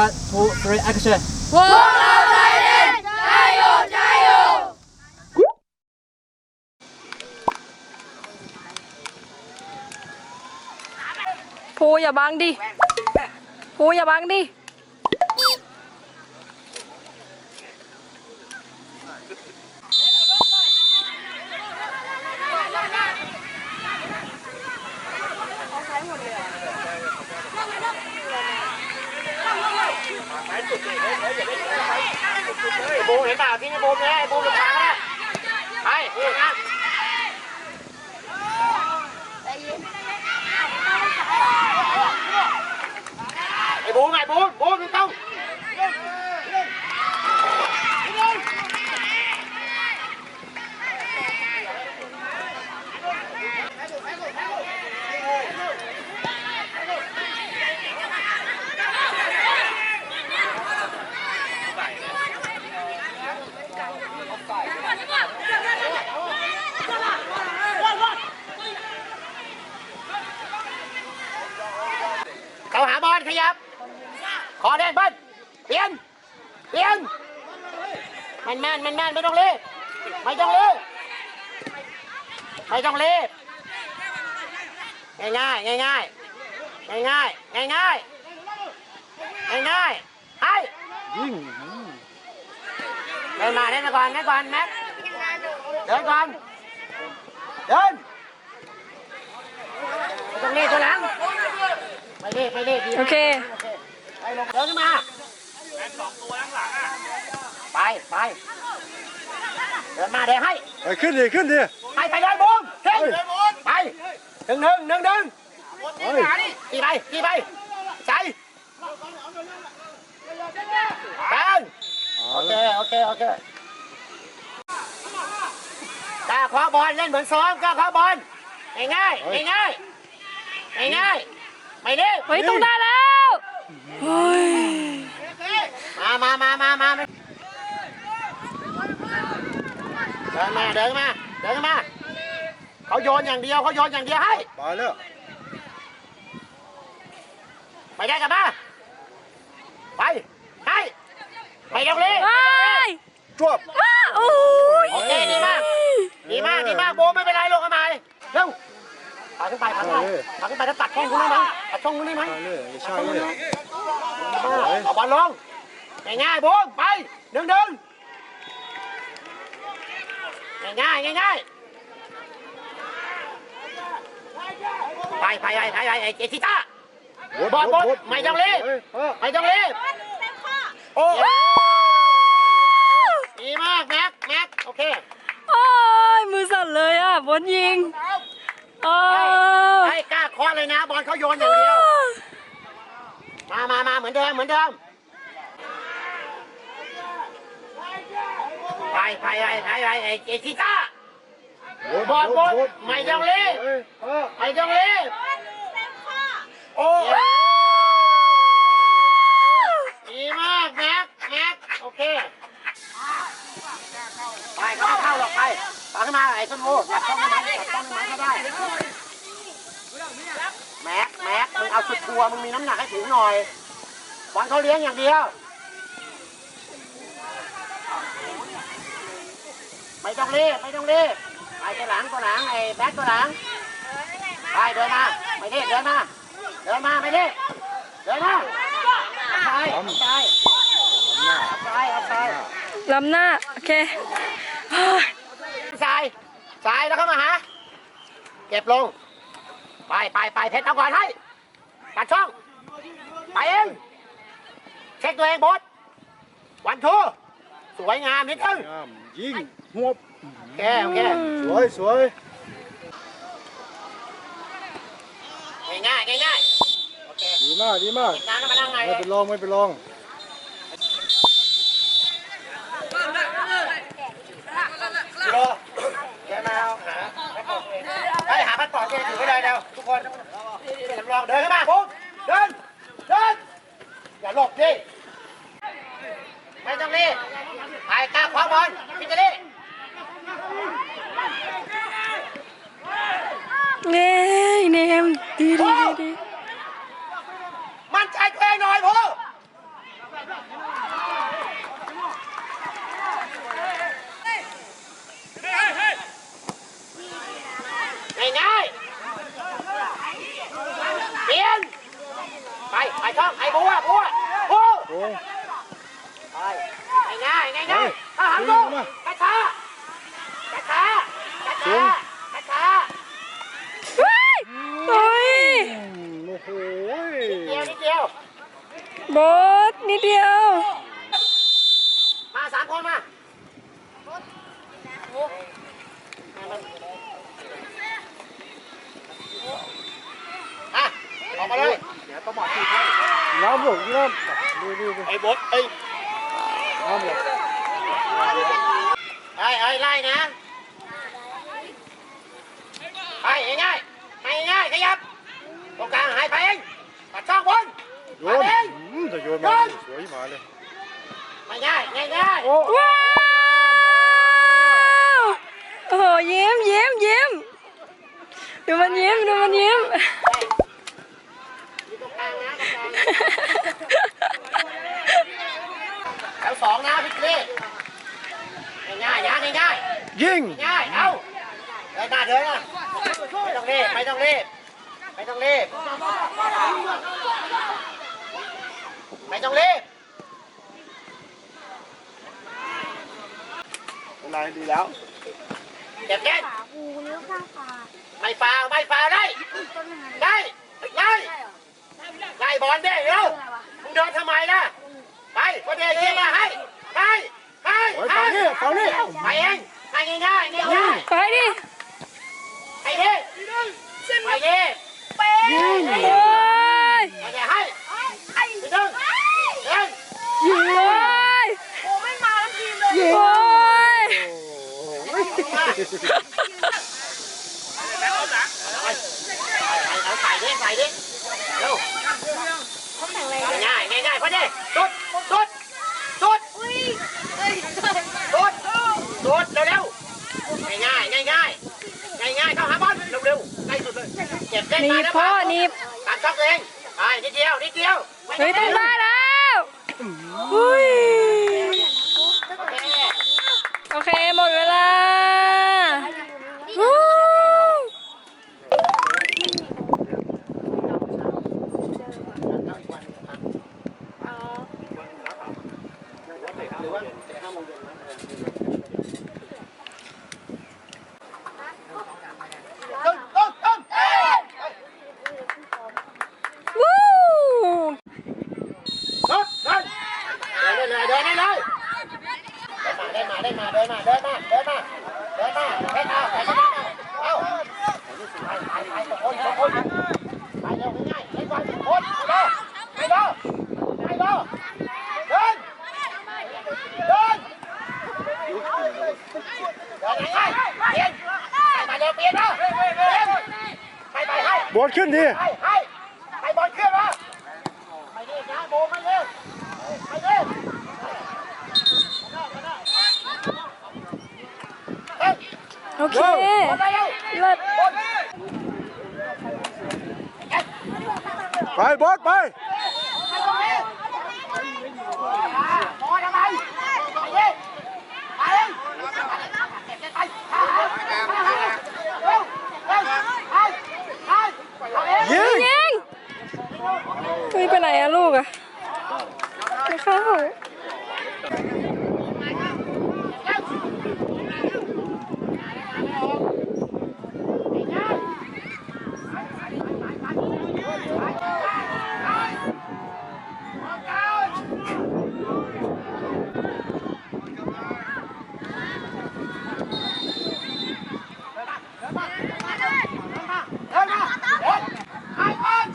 one two three action พวกเราใจเด็ดใจอยู่อย่าบังดิพูอย่าบังดิ บูมเห็นเปล่าที่นี่บูมเนี่ยไอ้บูมจะพาเนี่ยไปบูมนะไอ้บูมไอ้บูมบูมไม่ต้องเขาหาบอลขยับ ขอเล่นเบิ้ลเปลี่ยน เปลี่ยน มั นแม่นมันแม่นไม่ต้องรีบไม่ต้องรีบไม่ต้องรีบง่ายง่ายง่ายง่ายง่ายง่ายง่ายง่ายง่ายๆให้ยิงเดินมาเล่นมาก่อนเล่นก่อนแม็กเดินก่อนเดินไม่ต้องรีบตัวหลังไม่รีบไม่รีบดีโอมากเคไปลงเดินขึ้นมาไปไป เดินมาเดี๋ยวให้ไปขึ้นดิขึ้นดิไปไปเลยบูมเฮ้ยไปหนึ่งหนึ่งหนึ่งหนึ่งเฮ้ยกี่ไปกี่ไปใส่เดินเอาโอเคละโอเคโอเคกล้าคว้าบอลเล่นเหมือนซ้อมกล้าคว้าบอลง่ายง่ายง่ายง่ายง่ายๆไม่รีบเฮ้ยต้องได้แล้วเฮ้ยมามามามามา เดินมาเดินมาเดินมาเขาโยนอย่างเดียวเขาโยนอย่างเดียวให้ไปแล้วไปได้กันมาไปให้ไม่ต้องรีบว้ายจวบว้าโอ้ยโอเคดีมากดีมากดีมากโบไม่เป็นไรลงมาใหม่เร็วพาขึ้นไปพาขึ้นไปพาขึ้นไปแล้วตัดช่องคุณได้ไหมตัดช่องคุณได้ไหมใช่เลยใช่เลยเอาบอลลงง่ายๆโบมไปดึงดึง ง่ายๆง่ายๆไปไปไปไปไปไอ้เจชิต้าบอลบอลไม่ต้องรีบเออไม่ต้องรีบโอ้ดีมากแม็กแม็กโอเคโอ้ยมือสั่นเลยอะบนยิงโอ้ให้กล้าเคาะเลยนะ บอลเขาโยนอย่างเดียวมามามาเหมือนเดิมเหมือนเดิม ไปไปไปไปไปไอ้เจชิต้าบอลบอลไม่ต้องรีบเออไม่ต้องรีบโอ้ดีมากแม็กแม็กโอเคไปเข้าเข้าหรอกไปตามขึ้นมาไอ้ต้นโมตัดช่องมันตัดช่องมันก็ได้แม็กแม็กมึงเอาสุดทัวร์มึงมีน้ำหนักให้ถึงหน่อยบอลเขาเลี้ยงอย่างเดียว ไม่ ต้องรีบไม่ต้องรีบไปตัวหลังตัวหลังไอ้แบ็คตัวหลังไปเดินมาไม่รีบเดินมาเดินมาไม่รีบเดินมาไปไปไปไปลำหน้าโอเคเฮ้ยสายสายแล้วเข้ามาหาเก็บลง ไปไปไปเพชรเอาก่อนให้ตัดช่อง ไปเองเช็คตัวเองบอสวันทูสวยงามนิดนึงงามยิงหัว โอเคโอเคสวยสวยง่ายง่ายง่ายโอเคดีมากดีมากติดน้ำแล้วมานั่งไงไม่เป็นรองไม่เป็นรองกิโลแกมาเอาหาไปหาพัดปอดแกถือไว้เลยเร็วทุกคนสำรองเดินเข้ามาปุ๊บเดินเดินอย่าหลบดิไม่ต้องรีบไปกล้าคว้าบอลพี่จะรี nghe nè em đi đi đi đi. บอสนิดเดียว มาสามคนมาอะออกมาเลยเดี๋ยวต้องบอกทีให้น้ำหลงน้ำดูดูดูไอ้บดไอ้น้ำหลงไอ้ไอ้ไล่นะไปง่ายไปง่ายขยับ Ui mời Mày nhai, nhai nhai. Wow. Ồ, diễm, diễm, diễm. Đưa mình diễm, đưa mình diễm. เอาสองนะพี่เล่ง่ายๆนะง่ายยิงๆง่ายเอาเดินหน้าเดินนะไม่ต้องรีบไม่ต้องรีบไม่ต้องรีบ ไม่ต้องรีบลายดีแล้ว เก็บเล่นหูเลี้ยวข้างฝาไม่ฟาวไม่ฟาวได้ ต้นยังไงได้ ได้ ได้บอลได้เร็วมึงเดินทำไมล่ะ ไปวันเดย์เกียร์มาให้ให้ให้โอ้ยให้ฝั่งนี้ฝั่งนี้ ไปเองให้ง่ายๆง่ายไปดิๆไปดิไปดิยิงโอ้ย ไปเดี๋ยวให้ไปดึงเดิน โอ้ย โอ้ไม่มาแล้วทีมเลย โอ้ย เอาใส่ดิใส่ดิเร็วง่ายง่ายง่ายพอดีสุดสุดสุด อุ้ยเอ้ย สุดสุดเร็วเร็วง่ายง่ายง่ายง่ายง่ายเข้าหาบอลเร็วเร็วใกล้สุดเลยเก็บเส้น หนีมาบแล้วพ่อหนีบตามช่องตัวเองไปนิดเดียวนิดเดียวเฮ้ยต้องได้แล้วอุ้ยโอเคโอเคหมดเวลา เปลี่ยนนะไปไปให้บอลขึ้นดิให้ให้ให้บอลเคลื่อนมาไปนี่นะโบมันเร็วไปเร็วโอเคเลิศไปบอลไป บอลทำไมไปเร็วไปเร็วเก็บไปเร็วเร็วไปไปไปเร็ว ยิง ยิงไม่ไปไหนอะลูกอะไม่เข้า เดินมาเดินไอ้บอล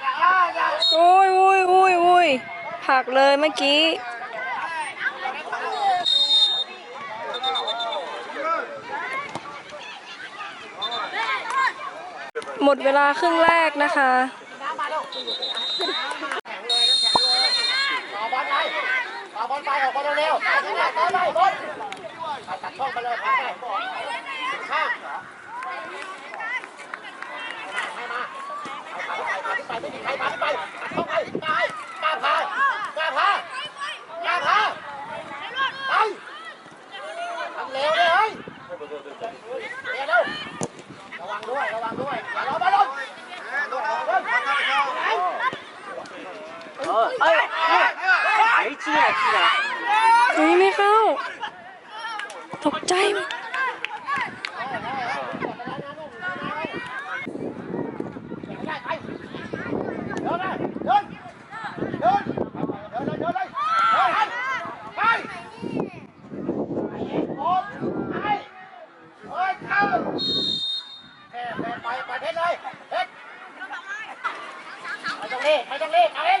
อย่าอย่า โอ้ยโอ้ยโอ้ยโอ้ย ผักเลยเมื่อกี้ หมดเวลาครึ่งแรกนะคะต่อบอลไปต่อบอลไปออกบอลเร็วๆต่อไปต่อไปบอลตัดช่องไปเลยไปข้ามให้มาไปไปไปไปไปตัดช่องไปไปกาพากาพากาพาไปทำเร็วเลยเร็วเร็วระวังด้วยระวังด้วยอย่ารอบอลลง อุ้ยไม่เข้า ตกใจหมด ไม่ต้องรีบไม่ต้องรีบเอาเอง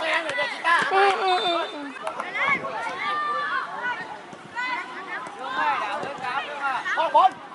แรงเลยเด็กกีตาร์ อืมอืมอืมอืม ม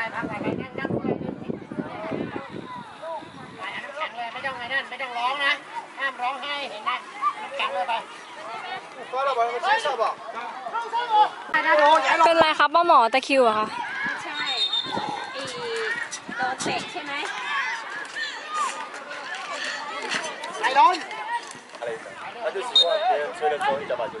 อะไรพักอะไรนั่งนั่งอะไปน้ำแข็งเลยไม่ต้องอะไรนั่นไม่ต้องร้องนะ ห้ามร้องไห้เห็นนะน้ำแข็งเลยไปเป็นไรครับป้าหมอตะคิวอะคะใช่อีโดนเตะใช่ไหมไหนร้อนอะไรนะถ้าดูสิว่าเดี๋ยวช่วยเรื่งโซ่จะบาดเจ็บ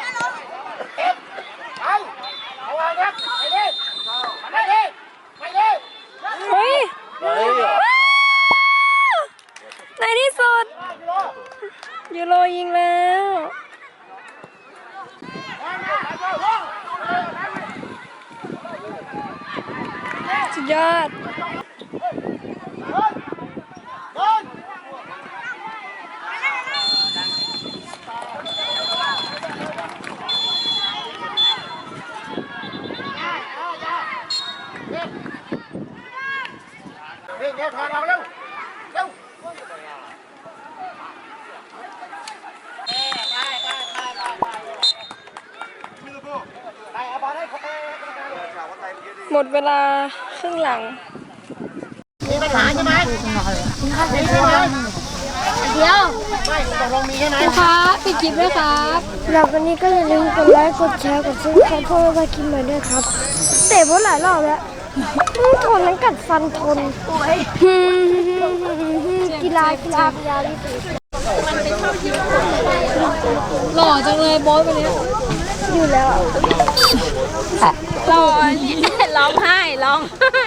ยูโรยิงแล้วสุดยอด เร่งเร็วถอดออกเร็วเร็วไปไปไปไปไปไปเอาบอลให้เขาไป หมดเวลาครึ่งหลัง มีปัญหาใช่ไหมมีใช่ไหมเดี๋ยวไม่ตกลงมีใช่ไหมครับปิดคลิปด้วยครับสำหรับวันนี้ก็อย่าลืมกดไลค์กดแชร์กดซับสไครต์เพื่อไม่พลาดคลิปใหม่ด้วยครับเตะบอลหลายรอบแล้วอืมทนนั้นกัดฟันทนกีฬากีฬากีฬาที่สุด หล่อจังเลยโบ๊ทวันนี้อยู่แล้วอะหล่อร้องไห้ร้องไห้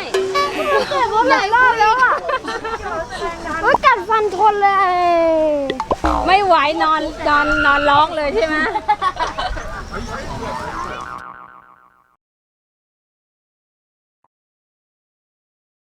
เตะบอลหลายรอบแล้วอะโอ้ยกัดฟันทนเลย ไม่ไหวนอนนอนนอนร้องเลยใช่ไหม